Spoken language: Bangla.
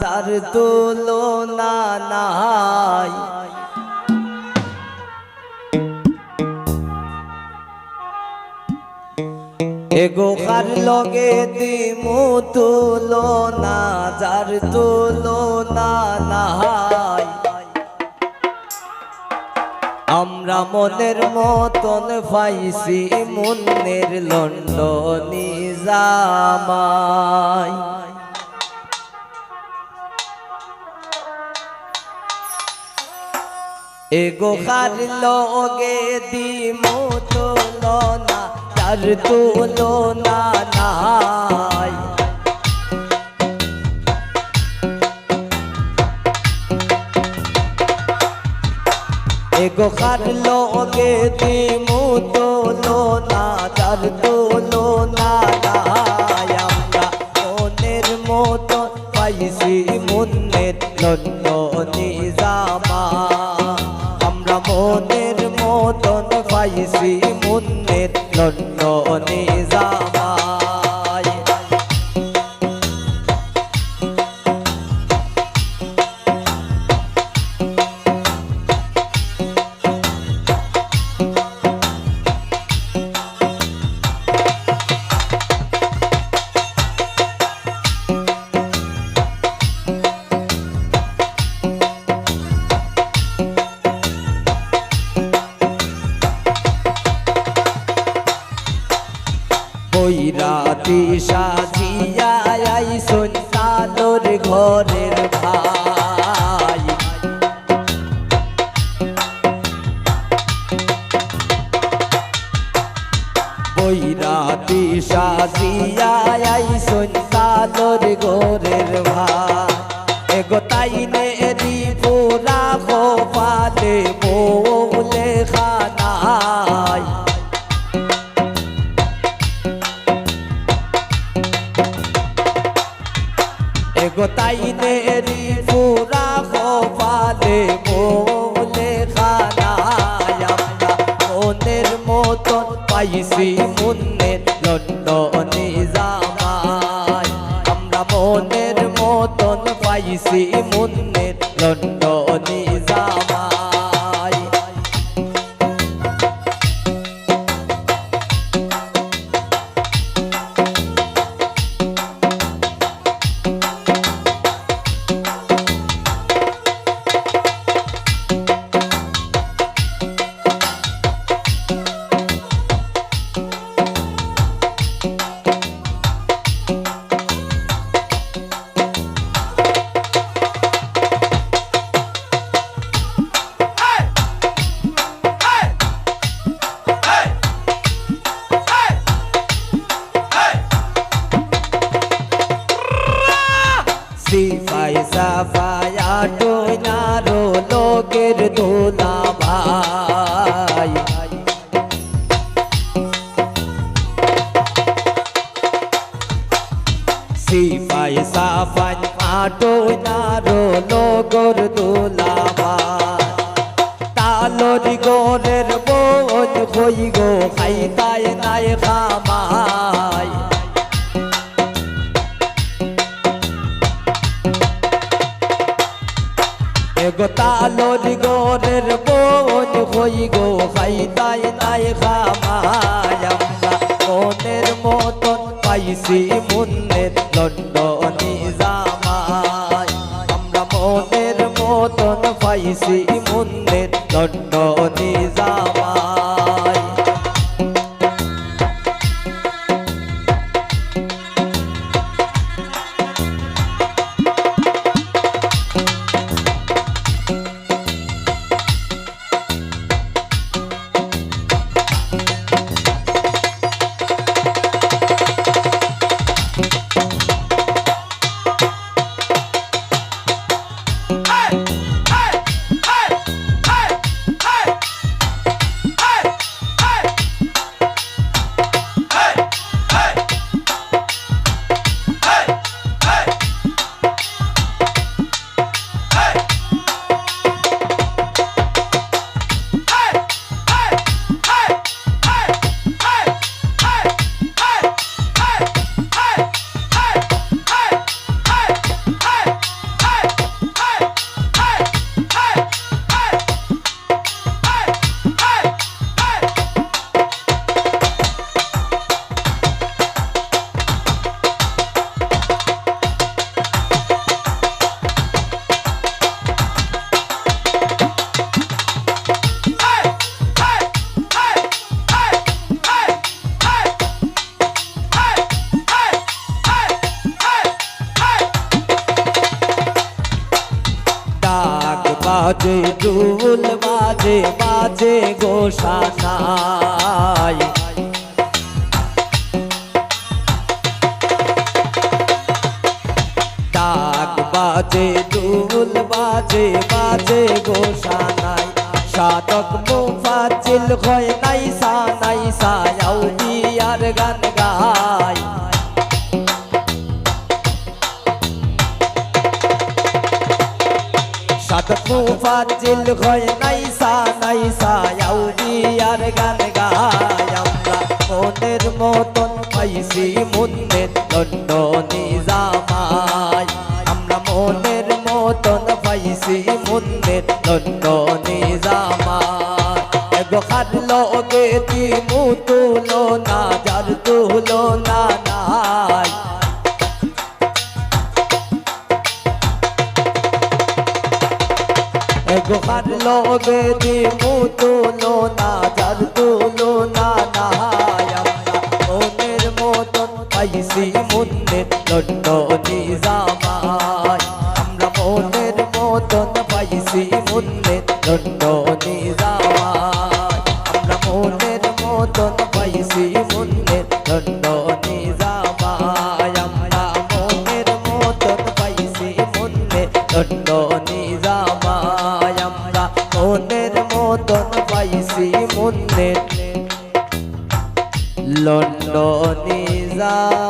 তার তুলনা নাই। এগো কার লগে দিমু তুলনা, যার তুলনা নাই। আমরা মনের মতন পাইছি মনের লন্ডনি জামাই এগো কার লগে দিমু তুলনা যার তুলনা নাই। এগো কার লগে দিমু মনের লন্ডনি বৈরাতি সাজিয়া আইসন তালোর ঘরের ভাই। বৈরাতি সাজিয়া আইসন তালোর ঘরের ายสีมุนเน็ตหล่น সিফাই সাফাই আটোই নারো লোকের দোলা ভাই। সিফাই সাফাই আটোই নারো লোকর দোলা ভাই। তালরি গোরের বোন হই গো খাইতায় নাই খামাই। এগো গরের বোন হই গো খাইতায় তাই তাই আমরা মনের মতন পাইছি মুন্নের লন্ডনি জামাই। আমরা মনের মতন পাইছি মনের লন্ডনি বাজে দুল বাজে বাজে গোসানাই ডাক বাজে দুল বাজে বাজে গোসানাই সাধক মুফাজিল হয় নাই সা নাই সায়াও। মুফাজিল হয় নাই সা নাই সায়াও দিয়ার গান গায় আমরা। মনের মতন পাইছি মুন্নের দণ্ড নিজামাই আমরা মনের মতন পাইছি মুন্নের দণ্ড নিজামাই এগো খাটলো গে দিমু তুলো না যার তুলো না গোহার লগে দিমু তুলো না, যার তুলো না মনের মতন পাইছি মুন্নের দণ্ড নিজামাই আমরা মনের মতন পাইছি মুন্নের দণ্ড নিজামাই আমরা মনের মতন পাইছি মুন্নের আমরা মনের মতন পাইছি মুন্নের দণ্ড নিজামাই মুন্নের লন্ডনিজা